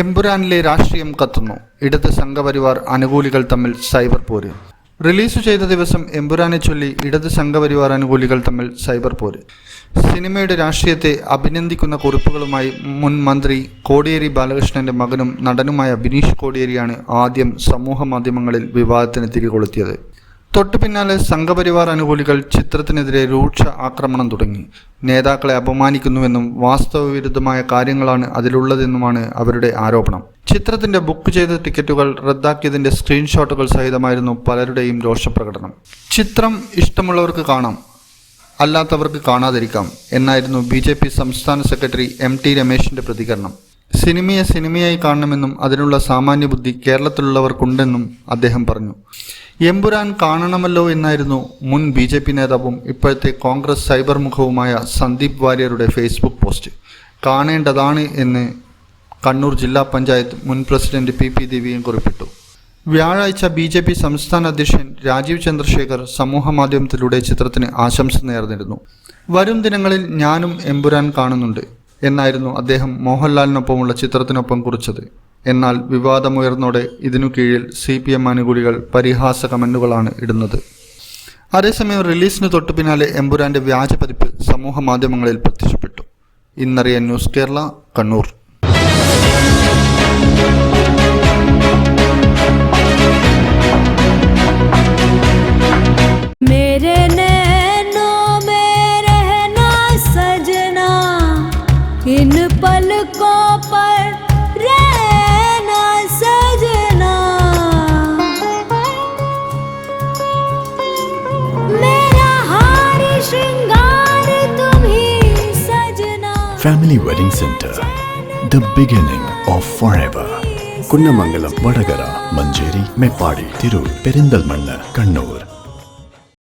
എമ്പുരാനിലെ രാഷ്ട്രീയം കത്തുന്നു. ഇടത് സംഘപരിവാർ അനുകൂലികൾ തമ്മിൽ സൈബർ പോര്. റിലീസ് ചെയ്ത ദിവസം എമ്പുരാനെ ചൊല്ലി ഇടത് സംഘപരിവാർ അനുകൂലികൾ തമ്മിൽ സൈബർ പോര്. സിനിമയുടെ രാഷ്ട്രീയത്തെ അഭിനന്ദിക്കുന്ന കുറിപ്പുകളുമായി മുൻ മന്ത്രി കോടിയേരി ബാലകൃഷ്ണന്റെ മകനും നടനുമായ ബിനീഷ് കോടിയേരിയാണ് ആദ്യം സമൂഹ മാധ്യമങ്ങളിൽ വിവാദത്തിന് തിരികൊളുത്തിയത്. തൊട്ടു പിന്നാലെ സംഘപരിവാർ അനുകൂലികൾ ചിത്രത്തിനെതിരെ രൂക്ഷ ആക്രമണം തുടങ്ങി. നേതാക്കളെ അപമാനിക്കുന്നുവെന്നും വാസ്തവവിരുദ്ധമായ കാര്യങ്ങളാണ് അതിലുള്ളതെന്നുമാണ് അവരുടെ ആരോപണം. ചിത്രത്തിന്റെ ബുക്ക് ചെയ്ത ടിക്കറ്റുകൾ റദ്ദാക്കിയതിന്റെ സ്ക്രീൻഷോട്ടുകൾ സഹിതമായിരുന്നു പലരുടെയും രോഷപ്രകടനം ചിത്രം ഇഷ്ടമുള്ളവർക്ക് കാണാം അല്ലാത്തവർക്ക് കാണാതിരിക്കാം എന്നായിരുന്നു ബി സംസ്ഥാന സെക്രട്ടറി എം ടി രമേശിന്റെ പ്രതികരണം. സിനിമയെ സിനിമയായി കാണണമെന്നും അതിനുള്ള സാമാന്യ ബുദ്ധി കേരളത്തിലുള്ളവർക്കുണ്ടെന്നും അദ്ദേഹം പറഞ്ഞു. എമ്പുരാൻ കാണണമല്ലോ എന്നായിരുന്നു മുൻ ബി ജെ പി നേതാവും ഇപ്പോഴത്തെ കോൺഗ്രസ് സൈബർ മുഖവുമായ സന്ദീപ് വാര്യരുടെ ഫേസ്ബുക്ക് പോസ്റ്റ്. കാണേണ്ടതാണ് എന്ന് കണ്ണൂർ ജില്ലാ പഞ്ചായത്ത് മുൻ പ്രസിഡന്റ് പി പി ദേവിയും കുറിപ്പിട്ടു. വ്യാഴാഴ്ച ബി ജെ പി സംസ്ഥാന അധ്യക്ഷൻ രാജീവ് ചന്ദ്രശേഖർ സമൂഹമാധ്യമത്തിലൂടെ ചിത്രത്തിന് ആശംസ നേർന്നിരുന്നു. വരും ദിനങ്ങളിൽ ഞാനും എമ്പുരാൻ കാണുന്നുണ്ട്. എന്നായിരുന്നു അദ്ദേഹം മോഹൻലാലിനൊപ്പമുള്ള ചിത്രത്തിനൊപ്പം കുറിച്ചത്. എന്നാൽ വിവാദമുയർന്നോടെ ഇതിനു കീഴിൽ സി പി എം അനുകൂലികൾ പരിഹാസ കമന്റുകളാണ് ഇടുന്നത്. അതേസമയം റിലീസിന് തൊട്ടു പിന്നാലെ എമ്പുരാന്റെ വ്യാജ പതിപ്പ് സമൂഹ മാധ്യമങ്ങളിൽ പ്രത്യക്ഷപ്പെട്ടു. ഇന്നറിയ ന്യൂസ് കേരള കണ്ണൂർ. पलकों पर रहना, सजना। मेरा हार, श्रृंगार तुम्हें सजना। Family wedding centre the beginning of forever Kunnamangalam Vadakara Manjeri Meppadi Tirur Perinthalmanna Kannur